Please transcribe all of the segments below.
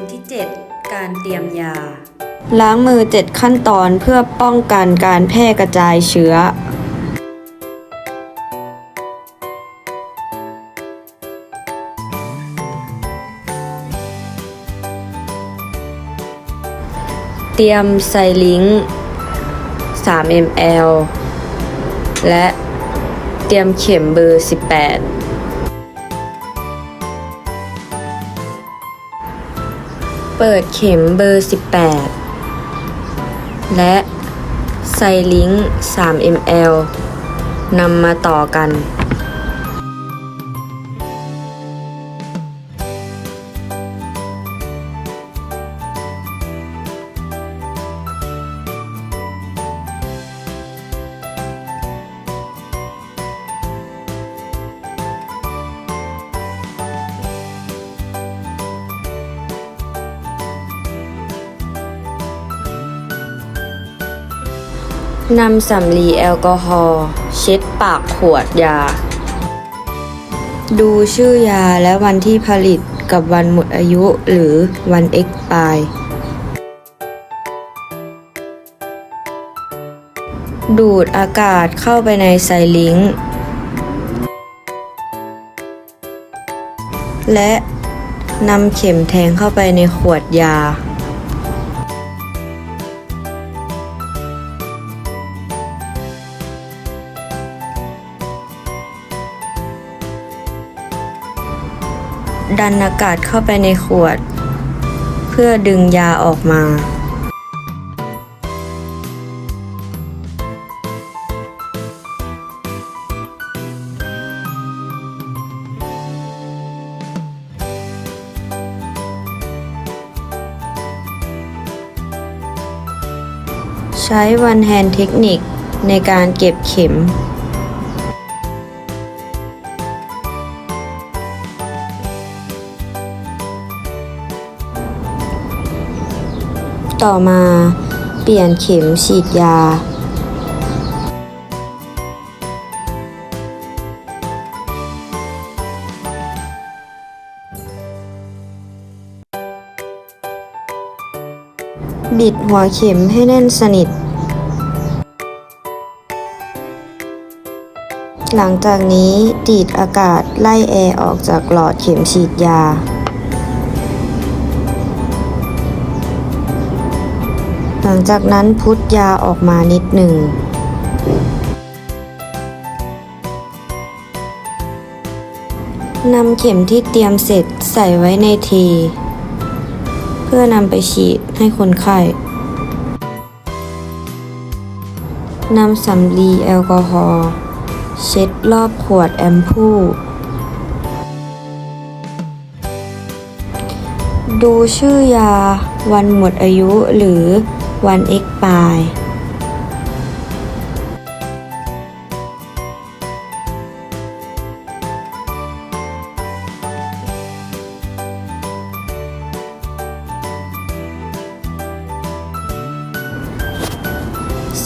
นที่ 7 การเตรียมยา ล้างมือ 7 ขั้นตอนเพื่อป้องกันการแพร่กระจายเชื้อ เตรียมไซลิงค์3 ml และเตรียมเข็มเบอร์ 18 เปิดเข็มเบอร์ 18 และไซลิงค์3 ml นำมาต่อกัน นำสำลีแอลกอฮอล์เช็ดปากขวดยา ดูชื่อยาและวันที่ผลิตกับวันหมดอายุหรือวันเอ็กปายดูดอากาศเข้าไปในไซลิงและนำเข็มแทงเข้าไปในขวดยา ดันอากาศเข้าไปในขวด เพื่อดึงยาออกมา ใช้วันแฮนเทคนิคในการเก็บเข็ม ต่อมา เปลี่ยนเข็มฉีดยา บิดหัวเข็มให้แน่นสนิท หลังจากนี้ดีดอากาศไล่แอร์ออกจากหลอดเข็มฉีดยา หลังจากนั้นพุทยาออกมานิดหนึ่ง นำเข็มที่เตรียมเสร็จใส่ไว้ในเทเพื่อนำไปฉีดให้คนไข้นำสำลีแอลกอฮอล์เช็ดรอบขวดแอมพูดูชื่อยาวันหมดอายุหรือ วันเอ็กปาย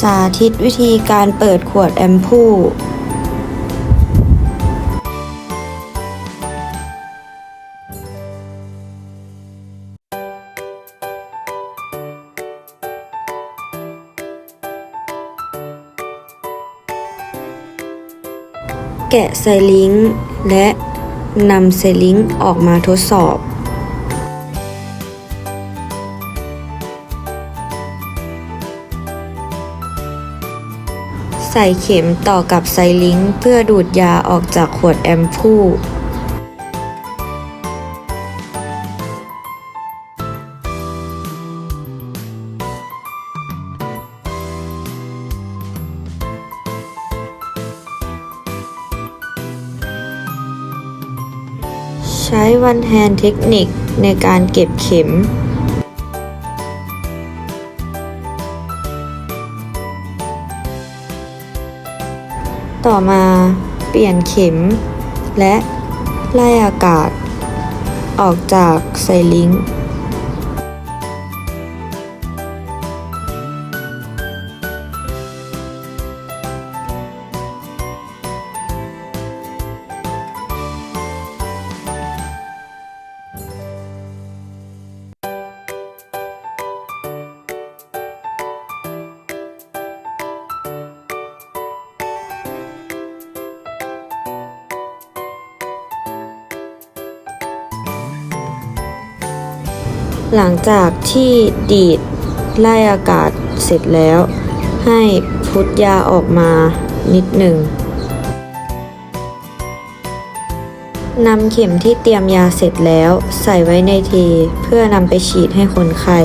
สาธิตวิธีการเปิดขวดแอมพู แกะไซลิงค์และนำไซลิงค์ออกมาทดสอบ ใส่เข็มต่อกับไซลิงค์เพื่อดูดยาออกจากขวดแอมพู ช้วันแฮนเทคนิคในการเก็บเข็มต่อมาเปลี่ยนเข็ม และไล่อากาศ ออกจากไซลิงค์ หลังจากที่ดีดไล่อากาศเสร็จแล้ว ให้พุทยาออกมานิดหนึ่งนำเข็มที่เตรียมยาเสร็จแล้ว ใส่ไว้ในทีเพื่อนำไปฉีดให้คนไข้